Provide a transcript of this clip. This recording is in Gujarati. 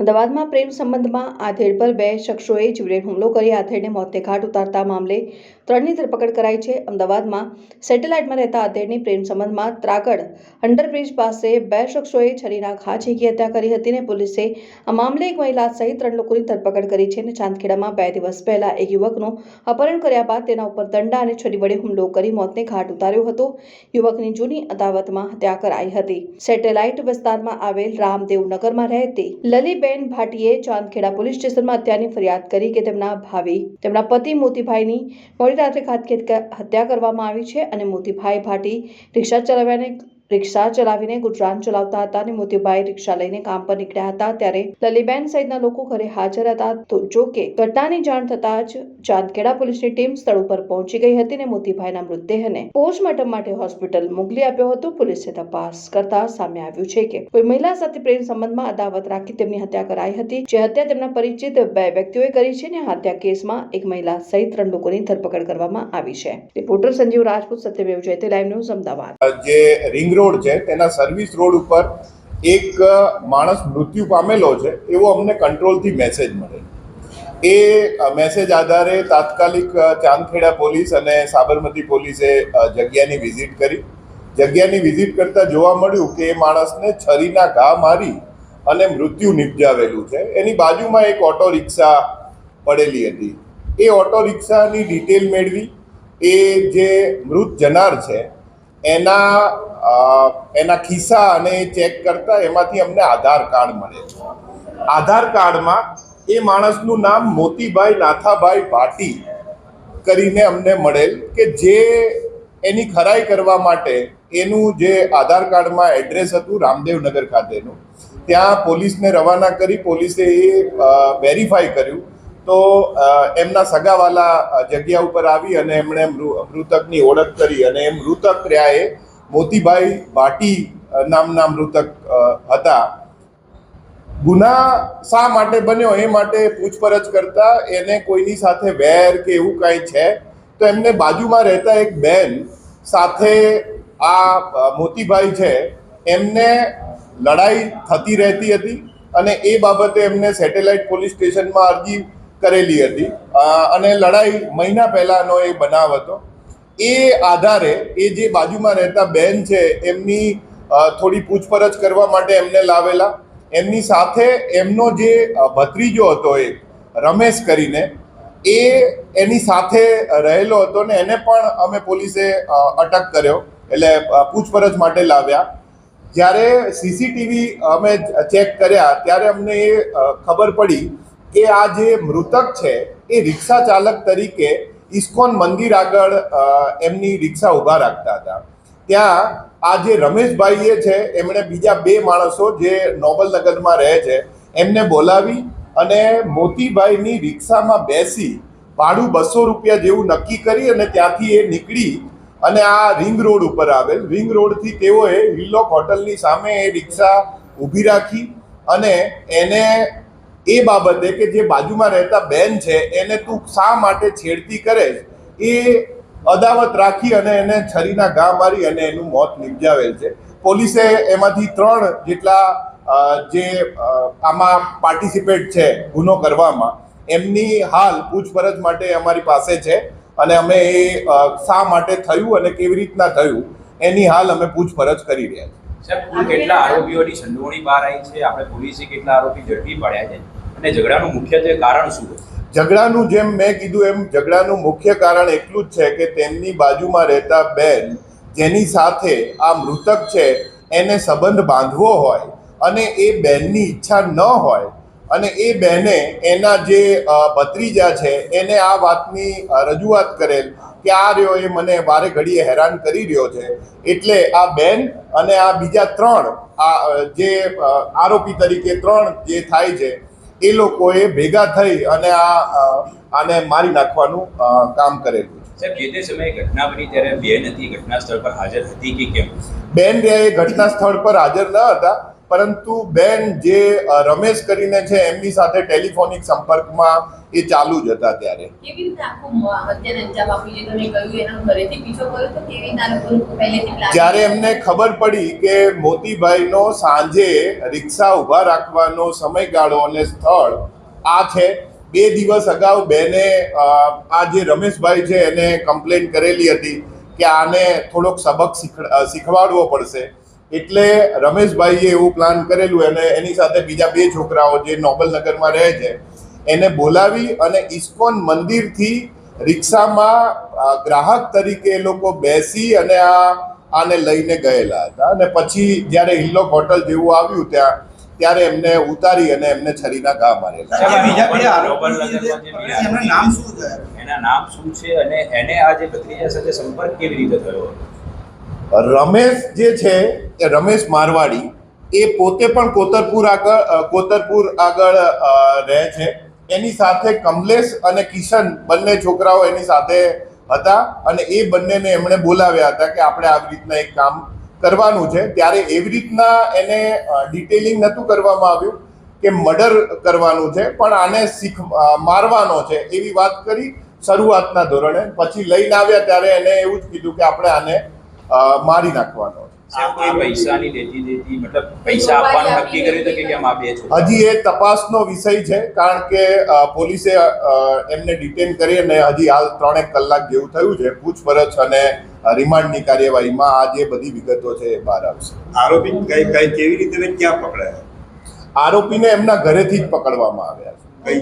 અમદાવાદમાં પ્રેમ સંબંધમાં આધેડ પર બે શખ્સોએ જીવલેણ હુમલો કરી આધેડને મોતને ઘાટ ઉતારતા મામલે ત્રણની ધરપકડ કરાઈ છે. અમદાવાદમાં સેટેલાઇટમાં રહેતા આધેડની પ્રેમ સંબંધમાં ત્રાગડ અંડરબ્રિજ પાસે બે શખ્સોએ છરીના ઘા ઝીંકી હત્યા કરી હતી ને પોલીસે આ મામલે એક મહિલા સહિત ત્રણ લોકોની ધરપકડ કરી છે અને ચાંદખેડામાં બે દિવસ પહેલા એક યુવકનું અપહરણ કર્યા બાદ તેના ઉપર દંડા અને છરી વડે હુમલો કરી મોતને ઘાટ ઉતાર્યો હતો. યુવકની જૂની અદાવતમાં હત્યા કરાઈ હતી. સેટેલાઇટ વિસ્તારમાં આવેલ રામદેવનગરમાં રહેતી લલીબેન ભાટીએ ચાંદખેડા પોલીસ સ્ટેશનમાં હત્યાની ફરિયાદ કરી કે તેમના ભાવિ, તેમના પતિ મોતીભાઈની મોડી રાત્રે ઘાતકી હત્યા કરવામાં આવી છે અને મોતીભાઈ ભાટી રિક્ષા ચલાવ્યાને રિક્ષા ચલાવીને ગુજરાન ચલાવતા હતા અને મોતીભાઈ રિક્ષા લઈને કામ પર નીકળ્યા હતા. ત્યારે લલીબેન સહિતના લોકો ઘરે હાજર હતા. તો જો કે ઘટનાની જાણ થતાં જ ચાંદખેડા પોલીસની ટીમ સ્થળ ઉપર પહોંચી ગઈ હતી અને મોતીભાઈના મૃતદેહને પોસ્ટમોર્ટમ માટે હોસ્પિટલ મોકલી આપ્યો હતો. પોલીસે તપાસ કરતા સામે આવ્યું છે કે કોઈ મહિલા સાથે પ્રેમ સંબંધમાં અદાવત રાખી તેમની હત્યા કરાઈ હતી. જે હત્યા તેમના પરિચિત બે વ્યક્તિઓએ કરી છે અને હત્યા કેસમાં એક મહિલા સહિત ત્રણ લોકોની ધરપકડ કરવામાં આવી છે. Reporter Sanjeev Rajput Satyamev Jayate live news Ahmedabad. જે રિંગ રોડ છે, તેના સર્વિસ રોડ ઉપર એક માણસ મૃત્યુ પામેલો છે, એવો અમને કંટ્રોલથી મેસેજ મળે એ મેસેજ આધારે તાત્કાલિક ચાંદખેડા પોલીસ અને સાબરમતી પોલીસે જગ્યાની વિઝિટ કરી. જગ્યાની વિઝિટ કરતા જોવા મળ્યું કે એ માણસને છરીના ઘા મારી અને મૃત્યુ નિપજાવેલું છે. એની બાજુમાં એક ઓટો રિક્ષા પડેલી હતી. એ ઓટો રિક્ષાની ડિટેલ મેળવી. એ જે મૃત જનાર છે એના એના ખિસ્સા અને એ ચેક કરતા એમાંથી અમને આધાર કાર્ડ મળે આધાર કાર્ડમાં એ માણસનું નામ મોતીભાઈ નાથાભાઈ ભાટી કરીને અમને મળેલ કે જે એની ખરાઈ કરવા માટે એનું જે આધાર કાર્ડમાં એડ્રેસ હતું રામદેવનગર ખાતેનું, ત્યાં પોલીસને રવાના કરી પોલીસે એ વેરીફાઈ કર્યું તો એમના સગાવાલા જગ્યા ઉપર આવી અને એમણે મૃતકની ઓળખ કરી અને એ મૃતક રહ્યા એ મોતીભાઈ ભાટી નામના મૃતક હતા. ગુના શા માટે બન્યો એ માટે પૂછપરછ કરતા એને કોઈની સાથે વેર કે એવું કાંઈ છે? તો એમને બાજુમાં રહેતા એક બેન સાથે આ મોતીભાઈ છે, એમને લડાઈ થતી રહેતી હતી અને એ બાબતે એમને સેટેલાઇટ પોલીસ સ્ટેશનમાં અરજી કરેલી હતી. અને લડાઈ મહિના પહેલાનો એ બનાવ હતો. એ આધારે એ જે બાજુમાં રહેતા બેન છે, એમની થોડી પૂછપરછ કરવા માટે એમને લાવેલા. એમની સાથે એમનો જે ભત્રીજો હતો એ, રમેશ કરીને, એ એની સાથે રહેલો હતો ને એને પણ અમે પોલીસે અટક કર્યો. એટલે પૂછપરછ માટે લાવ્યા. જ્યારે સીસીટીવી અમે ચેક કર્યા, ત્યારે અમને એ ખબર પડી કે આ જે મૃતક છે, એ રિક્ષા ચાલક તરીકે ઇસ્કોન મંદિર આગળ એમની રિક્ષા ઊભા રાખતા હતા. ત્યાં આ જે રમેશભાઈએ છે, એમણે બીજા બે માણસો જે નોબલનગરમાં રહે છે, એમને બોલાવી અને મોતીભાઈની રિક્ષામાં બેસી ભાડું બસો રૂપિયા જેવું નક્કી કરી અને ત્યાંથી એ નીકળી અને આ રિંગ રોડ ઉપર આવેલ. રિંગ રોડથી તેઓએ હિલોક હોટલની સામે એ રિક્ષા ઊભી રાખી અને એને એ બાબતે કે જે બાજુમાં રહેતા બેન છે, એને તું શા માટે છેડતી કરે? એ અદાવત રાખી અને એને છરીના ઘા મારી અને એનું મોત નિપજાવેલ છે. પોલીસે એમાંથી ત્રણ જેટલા જે આમાં પાર્ટિસિપેટ છે ગુનો કરવામાં, એમની હાલ પૂછપરછ માટે અમારી પાસે છે અને અમે એ શા માટે થયું અને કેવી રીતના થયું, એની હાલ અમે પૂછપરછ કરી રહ્યા છીએ. કેટલા આરોપીઓની સંડોવણી બહાર આવી છે? આપણે પોલીસે કેટલા આરોપી ઝડપી પડ્યા છે? અને ઝઘડાનું મુખ્ય જે કારણ શું ઝઘડાનું જેમ મેં કીધું એમ ઝઘડાનું મુખ્ય કારણ એટલું જ છે કે તેમની બાજુમાં રહેતા બેન, જેની સાથે આ મૃતક છે, એને સંબંધ બાંધવો હોય અને એ બહેનની ઈચ્છા ન હોય અને એ બહેને એના જે ભત્રીજા છે, એને આ વાતની રજૂઆત કરેલ કે આ રહ્યો એ મને વારે ઘડીએ હેરાન કરી રહ્યો છે. એટલે આ બેન અને આ બીજા ત્રણ, આ જે આરોપી તરીકે ત્રણ જે થાય છે એ લોકોએ ભેગા થઈ અને આ આને મારી નાખવાનું કામ કરેલું સાહેબ જે તે સમયે ઘટના બની ત્યારે બેન હતી ઘટના સ્થળ પર હાજર હતી કે કેમ? બેન એ ઘટના સ્થળ પર હાજર ન હતા. પરંતુ બેન જે રમેશ કરીને છે એમની સાથે ટેલિફોનિક સંપર્કમાં એ ચાલુ જ હતા ત્યારે. જ્યારે એમને ખબર પડી કે મોતીભાઈનો સાંજે રિક્ષા ઊભા રાખવાનો સમયગાળો અને સ્થળ આ છે બે દિવસ અગાઉ બેને આ જે રમેશભાઈ છે એને કમ્પ્લેન કરેલી હતી કે આને થોડોક સબક શીખવાડવો પડશે. એટલે રમેશભાઈએ એવું પ્લાન કરેલું અને એની સાથે બીજા બે છોકરાઓ જે નોબલનગરમાં રહે છે એને બોલાવી અને ઇસ્કોન મંદિરથી રિક્ષામાં ગ્રાહક તરીકે એ લોકો બેસી અને આ આને લઈને ગયેલા હતા. અને પછી જ્યારે હિલ્લોક હોટલ જેવું આવ્યું ત્યાં ત્યારે એમને ઉતારી અને એમને છરીના ઘા મારેલા. નામ શું છે? એના નામ શું છે? અને એને આ જે ભત્રીજા સાથે સંપર્ક કેવી રીતે થયો? રમેશ જે છે, એ રમેશ મારવાડી, એ પોતે પણ કોતરપુર આગળ કોતરપુર આગળ રહે છે. એની સાથે કમલેશ અને કિશન બંને છોકરાઓ એની સાથે હતા અને એ બંનેને એમણે બોલાવ્યા હતા કે આપણે આવી રીતના એક કામ કરવાનું છે. ત્યારે એવી રીતના એને ડિટેલિંગ નહોતું કરવામાં આવ્યું કે મર્ડર કરવાનું છે, પણ આને શીખ મારવાનો છે એવી વાત કરી શરૂઆતના ધોરણે. પછી લઈને આવ્યા ત્યારે એને એવું જ કીધું કે આપણે આને મારી નાખવાનો. હજી એ તપાસનો વિષય છે કારણ કે પોલીસે એમને ડિટેન કરી અને હજી હાલ ત્રણેક કલાક જેવું થયું છે પૂછપરછ અને રિમાન્ડની કાર્યવાહીમાં આ જે બધી વિગતો છે એ બહાર આવશે. આરોપી કઈ કઈ કેવી રીતે ને ક્યાં પકડાયા? આરોપીને એમના ઘરેથી જ પકડવામાં આવ્યા છે. કઈ